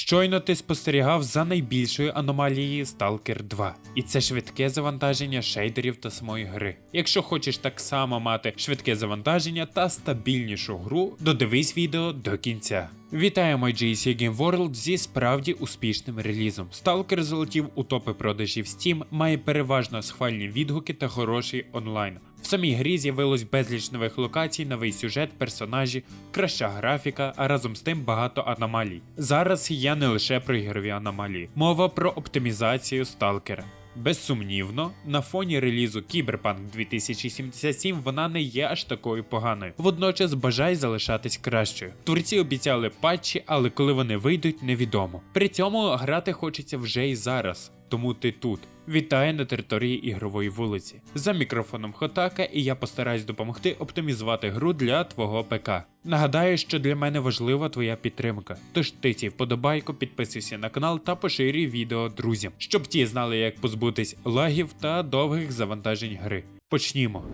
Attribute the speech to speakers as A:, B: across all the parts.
A: Щойно ти спостерігав за найбільшою аномалією Stalker 2, і це швидке завантаження шейдерів та самої гри. Якщо хочеш так само мати швидке завантаження та стабільнішу гру, додивись відео до кінця. Вітаємо GSC Game World зі справді успішним релізом. Stalker залетів у топи продажів Steam, має переважно схвальні відгуки та хороший онлайн. В самій грі з'явилось безліч нових локацій, новий сюжет, персонажі, краща графіка, а разом з тим багато аномалій. Зараз я не лише про ігрові аномалії, мова про оптимізацію сталкера. Безсумнівно, на фоні релізу Cyberpunk 2077 вона не є аж такою поганою. Водночас бажай залишатись кращою. Творці обіцяли патчі, але коли вони вийдуть, невідомо. При цьому грати хочеться вже і зараз. Тому ти тут. Вітаю на території ігрової вулиці. За мікрофоном Хотака, і я постараюсь допомогти оптимізувати гру для твого ПК. Нагадаю, що для мене важлива твоя підтримка. Тож тиці вподобайку, підписуйся на канал та поширюй відео друзям, щоб ті знали, як позбутись лагів та довгих завантажень гри. Почнімо.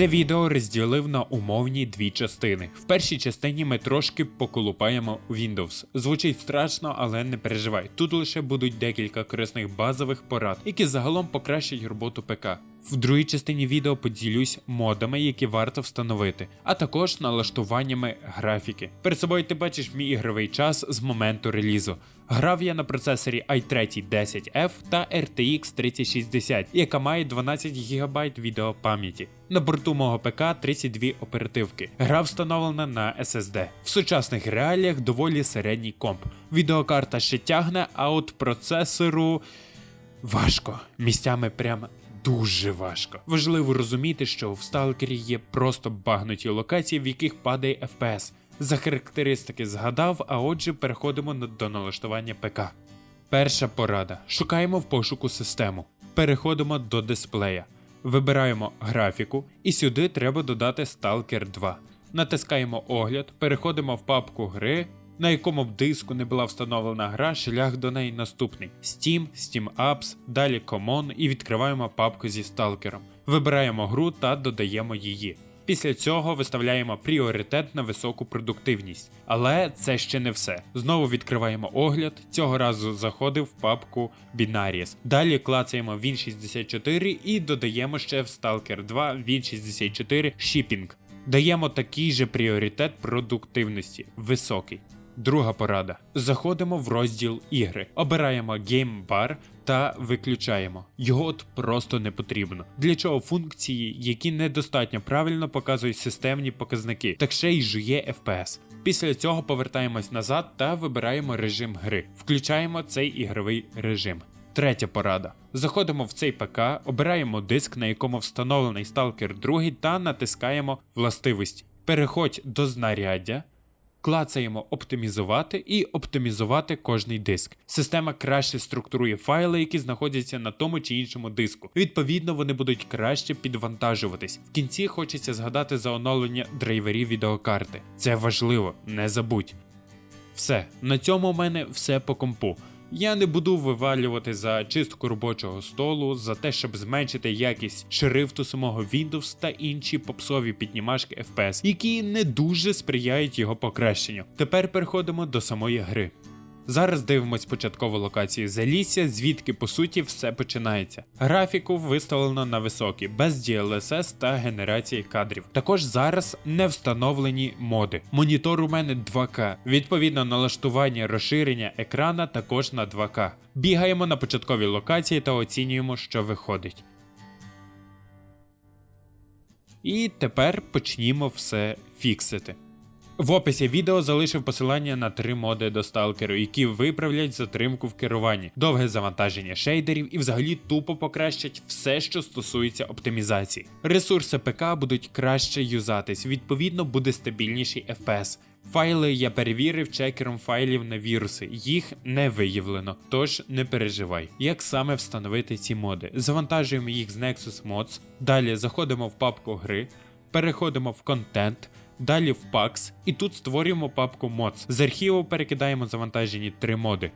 A: Це відео розділив на умовні дві частини. В першій частині ми трошки поколупаємо Windows. Звучить страшно, але не переживай. Тут лише будуть декілька корисних базових порад, які загалом покращать роботу ПК. В другій частині відео поділюсь модами, які варто встановити, а також налаштуваннями графіки. Перед собою ти бачиш мій ігровий час з моменту релізу. Грав я на процесорі i3 10F та RTX 3060, яка має 12 ГБ відеопам'яті. На борту мого ПК 32 оперативки. Гра встановлена на SSD. В сучасних реаліях доволі середній комп. Відеокарта ще тягне, а от процесору важко. Місцями прям дуже важко. Важливо розуміти, що в сталкері є просто багнуті локації, в яких падає FPS. За характеристики згадав, а отже переходимо до налаштування ПК. Перша порада. Шукаємо в пошуку систему. Переходимо до дисплея. Вибираємо графіку, і сюди треба додати Stalker 2. Натискаємо огляд, переходимо в папку гри, на якому б диску не була встановлена гра, шлях до неї наступний: Steam, Steam Apps, далі Common і відкриваємо папку зі сталкером. Вибираємо гру та додаємо її. Після цього виставляємо пріоритет на високу продуктивність. Але це ще не все. Знову відкриваємо огляд. Цього разу заходив в папку Binaries. Далі клацаємо Win64 і додаємо ще в Stalker 2 Win64 Shipping. Даємо такий же пріоритет продуктивності високий. Друга порада. Заходимо в розділ ігри, обираємо Game Bar та виключаємо. Його от просто не потрібно. Для чого функції, які недостатньо правильно показують системні показники, так ще й жує FPS. Після цього повертаємось назад та вибираємо режим гри. Включаємо цей ігровий режим. Третя порада. Заходимо в цей ПК, обираємо диск, на якому встановлений Stalker 2 та натискаємо властивості. Переходь до знаряддя. Клацаємо оптимізувати і оптимізувати кожний диск. Система краще структурує файли, які знаходяться на тому чи іншому диску. Відповідно, вони будуть краще підвантажуватись. В кінці хочеться згадати за оновлення драйверів відеокарти. Це важливо, не забудь. Все, на цьому у мене все по компу. Я не буду вивалювати за чистку робочого столу, за те, щоб зменшити якість шрифту самого Windows та інші попсові піднімашки FPS, які не дуже сприяють його покращенню. Тепер переходимо до самої гри. Зараз дивимось початкову локацію Залісся, звідки по суті все починається. Графіку виставлено на високий, без DLSS та генерації кадрів. Також зараз не встановлені моди. Монітор у мене 2К. Відповідно, налаштування розширення екрана також на 2К. Бігаємо на початковій локації та оцінюємо, що виходить. І тепер почнімо все фіксити. В описі відео залишив посилання на три моди до сталкеру, які виправлять затримку в керуванні, довге завантаження шейдерів і взагалі тупо покращать все, що стосується оптимізації. Ресурси ПК будуть краще юзатись, відповідно буде стабільніший FPS. Файли я перевірив чекером файлів на віруси, їх не виявлено, тож не переживай. Як саме встановити ці моди? Завантажуємо їх з Nexus Mods, далі заходимо в папку гри, переходимо в контент. Далі в PAX, і тут створюємо папку Mods. З архіву перекидаємо завантажені три моди.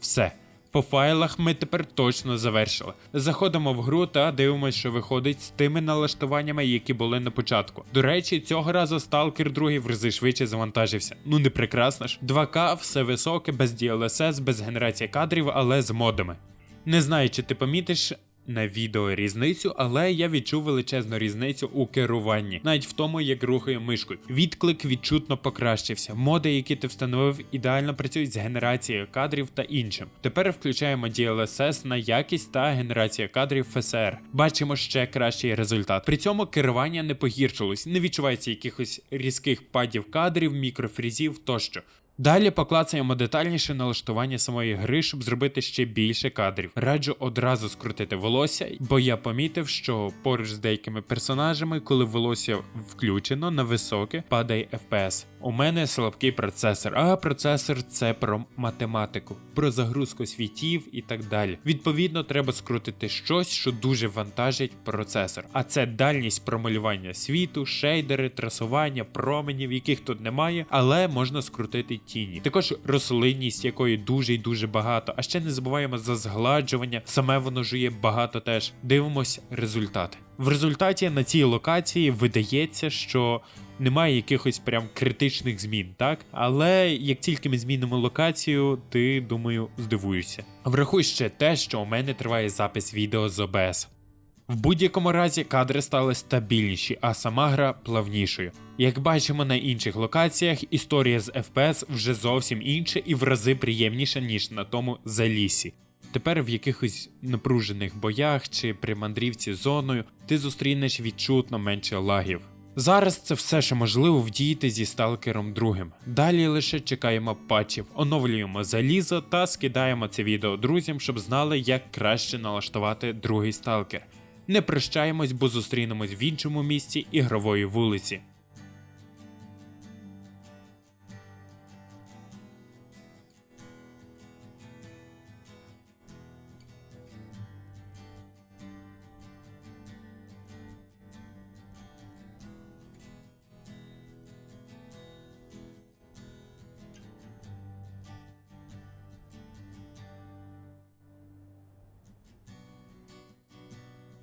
A: Все. По файлах ми тепер точно завершили. Заходимо в гру та дивимося, що виходить з тими налаштуваннями, які були на початку. До речі, цього разу Stalker 2 в рази швидше завантажився. Ну не прекрасно ж. 2К, все високе, без DLSS, без генерації кадрів, але з модами. Не знаю, чи ти помітиш. На відео різницю, але я відчув величезну різницю у керуванні, навіть в тому, як рухаю мишкою. Відклик відчутно покращився. Моди, які ти встановив, ідеально працюють з генерацією кадрів та іншим. Тепер включаємо DLSS на якість та генерацію кадрів FSR. Бачимо ще кращий результат. При цьому керування не погіршилось, не відчувається якихось різких падів кадрів, мікрофрізів тощо. Далі поклацаємо детальніше налаштування самої гри, щоб зробити ще більше кадрів. Раджу одразу скрутити волосся, бо я помітив, що поруч з деякими персонажами, коли волосся включено на високе, падає FPS. У мене слабкий процесор, а процесор це про математику, про загрузку світів і так далі. Відповідно, треба скрутити щось, що дуже вантажить процесор. А це дальність промалювання світу, шейдери, трасування, променів, яких тут немає, але можна скрутити тіні. Також рослинність, якої дуже і дуже багато. А ще не забуваємо за згладжування, саме воно жує багато теж. Дивимось результати. В результаті на цій локації видається, що немає якихось прям критичних змін, так? Але як тільки ми змінимо локацію, ти думаю здивуєшся. Врахуй ще те, що у мене триває запис відео з OBS. В будь-якому разі кадри стали стабільніші, а сама гра плавнішою. Як бачимо на інших локаціях, історія з FPS вже зовсім інша і в рази приємніша, ніж на тому залісі. Тепер в якихось напружених боях чи при мандрівці зоною ти зустрінеш відчутно менше лагів. Зараз це все, що можливо вдіяти зі сталкером другим. Далі лише чекаємо патчів, оновлюємо залізо та скидаємо це відео друзям, щоб знали, як краще налаштувати другий сталкер. Не прощаємось, бо зустрінемось в іншому місці ігрової вулиці.